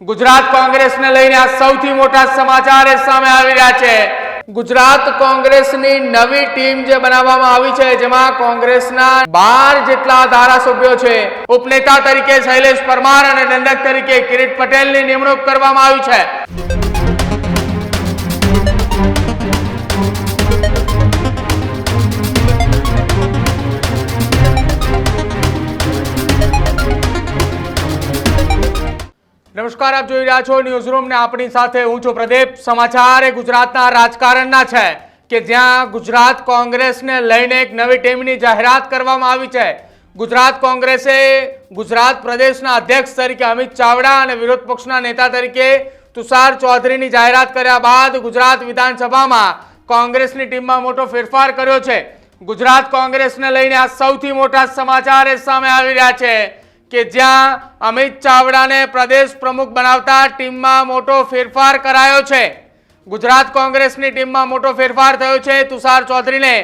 ગુજરાત કોંગ્રેસને લઈને આ સૌથી મોટા સમાચાર એ સામે આવી રહ્યા છે. ગુજરાત કોંગ્રેસની નવી ટીમ જે બનાવવામાં આવી છે, જેમાં કોંગ્રેસના બાર જેટલા ધારાસભ્યો છે. ઉપનેતા તરીકે શૈલેષ પરમાર અને દંડક તરીકે કિરીટ પટેલની નિમણૂક કરવામાં આવી છે. નમસ્કાર આપ જોઈ રહ્યા છો ન્યૂઝ રૂમ ને આપણી સાથે હું છું પ્રદીપ. સમાચાર એ ગુજરાતના રાજકારણના છે કે જ્યાં ગુજરાત કોંગ્રેસને લઈને એક નવી ટીમની જાહેરાત કરવામાં આવી છે. ગુજરાત કોંગ્રેસે ગુજરાત પ્રદેશના અધ્યક્ષ તરીકે અમિત ચાવડા અને વિરોધ પક્ષના નેતા તરીકે તુષાર ચૌધરીની જાહેરાત કર્યા બાદ ગુજરાત વિધાનસભામાં કોંગ્રેસની ટીમમાં મોટો ફેરફાર કર્યો છે. ગુજરાત કોંગ્રેસને લઈને આ સૌથી મોટા સમાચાર એ સામે આવી રહ્યા છે. કે જ્યાં અમિત ચાવડાને પ્રદેશ પ્રમુખ બનાવતા ટીમમાં મોટો ફેરફાર કરાયો છે. ગુજરાત કોંગ્રેસની ટીમમાં મોટો ફેરફાર થયો છે. તુષાર ચૌધરીને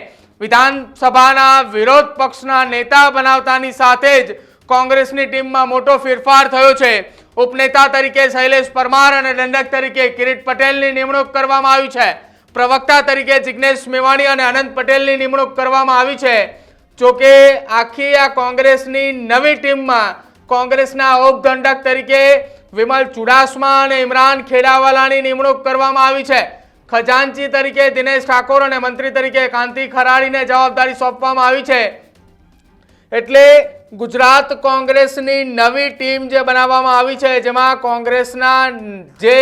વિધાનસભાના વિરોધ પક્ષના નેતા બનાવતાની સાથે જ કોંગ્રેસની ટીમમાં મોટો ફેરફાર થયો છે. ઉપનેતા તરીકે શૈલેષ પરમાર અને દંડક તરીકે કિરીટ પટેલની નિમણૂક કરવામાં આવી છે. પ્રવક્તા તરીકે જિજ્ઞેશ મેવાણી અને અનંત પટેલની નિમણૂક કરવામાં આવી છે. જોકે આખી આ કોંગ્રેસની નવી ટીમમાં કોંગ્રેસના ઉપદંડક તરીકે વિમલ ચુડાસમા અને ઇમરાન ખેડાવાલાની નિમણૂક કરવામાં આવી છે. ખજાનચી તરીકે દિનેશ ઠાકોર અને મંત્રી તરીકે કાંતિ ખરાડીને જવાબદારી સોંપવામાં આવી છે. એટલે ગુજરાત કોંગ્રેસની નવી ટીમ જે બનાવવામાં આવી છે, જેમાં કોંગ્રેસના જે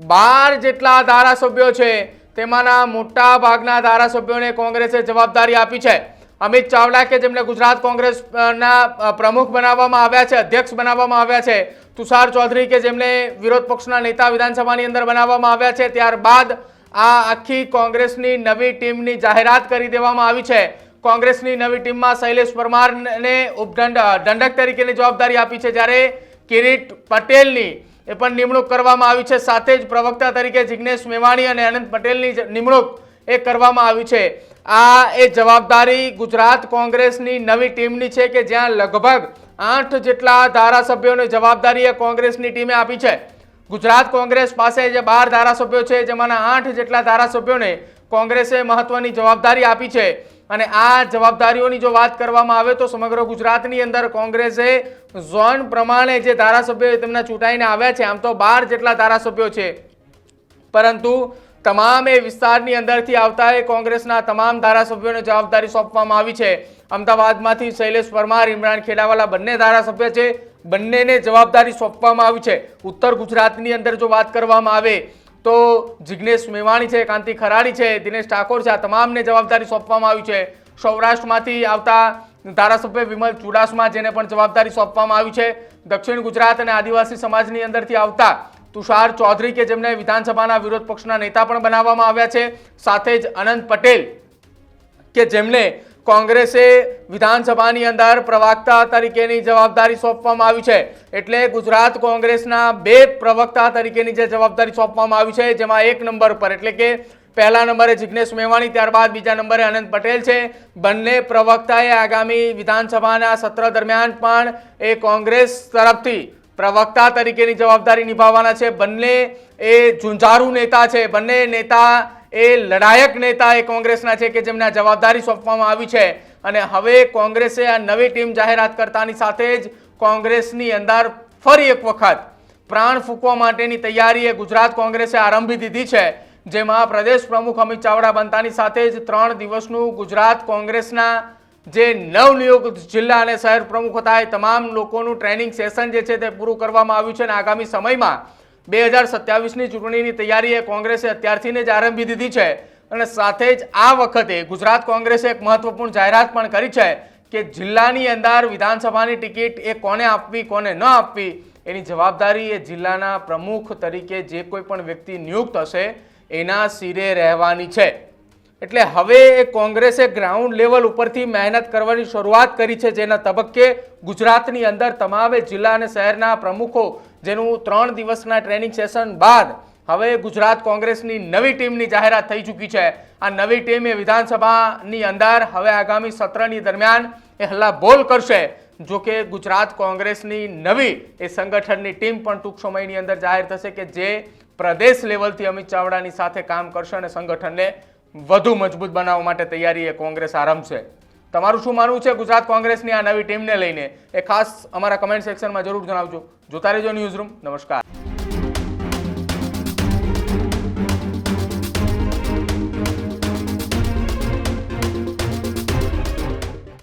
બાર જેટલા ધારાસભ્યો છે, તેમાંના મોટા ભાગના ધારાસભ્યોને કોંગ્રેસે જવાબદારી આપી છે. અમિત ચાવડા કે જેમને ગુજરાત કોંગ્રેસના પ્રમુખ બનાવવામાં આવ્યા છે, અધ્યક્ષ બનાવવામાં આવ્યા છે, તુષાર ચૌધરી કે જેમને વિરોધ પક્ષના નેતા વિધાનસભાની અંદર બનાવવામાં આવ્યા છે, ત્યારબાદ આ આખી કોંગ્રેસની નવી ટીમની જાહેરાત કરી દેવામાં આવી છે. કોંગ્રેસની નવી ટીમમાં શૈલેષ પરમારને ઉપદંડ દંડક તરીકેની જવાબદારી આપી છે, જ્યારે કિરીટ પટેલની એ પણ નિમણૂક કરવામાં આવી છે. સાથે જ પ્રવક્તા તરીકે જિગ્નેશ મેવાણી અને અનંત પટેલની નિમણૂક એ કરવામાં આવ્યું છે. આ એ જવાબદારી ગુજરાત કોંગ્રેસની નવી ટીમની છે કે જ્યાં લગભગ આઠ જેટલા ધારાસભ્યોની જવાબદારી એ કોંગ્રેસની ટીમે આપી છે. ગુજરાત કોંગ્રેસ પાસે જે બાર ધારાસભ્યો છે, જેમાંના આઠ જેટલા ધારાસભ્યોને કોંગ્રેસે મહત્વની જવાબદારી આપી છે. અને આ જવાબદારીઓની જો વાત કરવામાં આવે તો સમગ્ર ગુજરાતની અંદર કોંગ્રેસે ઝોન પ્રમાણે જે ધારાસભ્યો તેમના ચૂંટાઈને આવ્યા છે, આમ તો બાર જેટલા ધારાસભ્યો છે. પરંતુ તમામ એ વિસ્તારની અંદરથી આવતા એ કોંગ્રેસના તમામ ધારાસભ્યોને જવાબદારી સોંપવામાં આવી છે. અમદાવાદમાંથી શૈલેષ પરમાર, ઇમરાન ખેડાવાલા બંને ધારાસભ્ય છે. બંનેને જવાબદારી સોંપવામાં આવી છે. ઉત્તર ગુજરાતની અંદર જો વાત કરવામાં આવે તો જિગ્નેશ મેવાણી છે, કાંતિ ખરાડી છે, દિનેશ ઠાકોર છે, આ તમામને જવાબદારી સોંપવામાં આવી છે. સૌરાષ્ટ્રમાંથી આવતા ધારાસભ્ય વિમલ ચુડાસમા જેને પણ જવાબદારી સોંપવામાં આવી છે. દક્ષિણ ગુજરાત અને આદિવાસી સમાજની અંદરથી આવતા તુષાર ચૌધરી કે જેમને વિધાનસભાના વિરોધ પક્ષના નેતા પણ બનાવવામાં આવ્યા છે, સાથે જ અનંત પટેલ કે જેમને કોંગ્રેસે વિધાનસભાની અંદર પ્રવક્તા તરીકેની જવાબદારી સોંપવામાં આવી છે. એટલે ગુજરાત કોંગ્રેસના બે પ્રવક્તા તરીકેની જે જવાબદારી સોંપવામાં આવી છે, જેમાં એક નંબર પર એટલે કે પહેલા નંબરે જિગ્નેશ મેવાણી, ત્યારબાદ બીજા નંબરે અનંત પટેલ છે. બંને પ્રવક્તાએ આગામી વિધાનસભાના સત્ર દરમિયાન પણ એ કોંગ્રેસ તરફથી પ્રવક્તા તરીકેની જવાબદારી નિભાવવાના છે. બંને એ ઝુંઝારુ નેતા છે. બંને નેતા એ લડાયક નેતા એ કોંગ્રેસના છે કે જેમને જવાબદારી સોંપવામાં આવી છે. અને હવે કોંગ્રેસે આ નવી ટીમ જાહેરાત કરતાની સાથે જ કોંગ્રેસની અંદર ફરી એક વખત પ્રાણ ફૂંકવા માટેની તૈયારી એ ગુજરાત કોંગ્રેસે આરંભી દીધી છે. જેમાં પ્રદેશ પ્રમુખ અમિત ચાવડા બનતાની સાથે જ ત્રણ દિવસનું ગુજરાત કોંગ્રેસના જે નવનિયુક્ત જિલ્લા અને શહેર પ્રમુખ હતા એ તમામ લોકોનું ટ્રેનિંગ સેશન જે છે તે પૂરું કરવામાં આવ્યું છે અને આગામી સમયમાં બે હજાર સત્યાવીસની ચૂંટણીની તૈયારી એ કોંગ્રેસે અત્યારથી જ આરંભી દીધી છે. અને સાથે જ આ વખતે ગુજરાત કોંગ્રેસે એક મહત્વપૂર્ણ જાહેરાત પણ કરી છે કે જિલ્લાની અંદર વિધાનસભાની ટિકિટ એ કોને આપવી, કોને ન આપવી, એની જવાબદારી એ જિલ્લાના પ્રમુખ તરીકે જે કોઈ પણ વ્યક્તિ નિયુક્ત હશે, એના સિરે રહેવાની છે. એટલે હવે એ કોંગ્રેસે ગ્રાઉન્ડ લેવલ ઉપરથી મહેનત કરવાની શરૂઆત કરી છે જેના તબક્કે ગુજરાતની અંદર તમામે જિલ્લા અને શહેરના પ્રમુખો જેનું ત્રણ દિવસના ટ્રેનિંગ સેશન બાદ હવે ગુજરાત કોંગ્રેસની નવી ટીમની જાહેરાત થઈ ચૂકી છે. આ નવી ટીમ વિધાનસભાની અંદર હવે આગામી સત્રની દરમિયાન એ હલ્લા બોલ કરશે. જો કે ગુજરાત કોંગ્રેસની નવી એ સંગઠનની ટીમ પણ ટૂંક સમયની અંદર જાહેર થશે કે જે પ્રદેશ લેવલથી અમિત ચાવડાની સાથે કામ કરશે અને સંગઠનને વધુ મજબૂત બનાવવા માટે તૈયારી એ કોંગ્રેસ આરંભશે. તમારું શું માનવું છે ગુજરાત કોંગ્રેસની આ નવી ટીમને લઈને? એ ખાસ અમારા કમેન્ટ સેક્શનમાં જરૂર જણાવજો. જોતા રહેજો ન્યૂઝ રૂમ નમસ્કાર.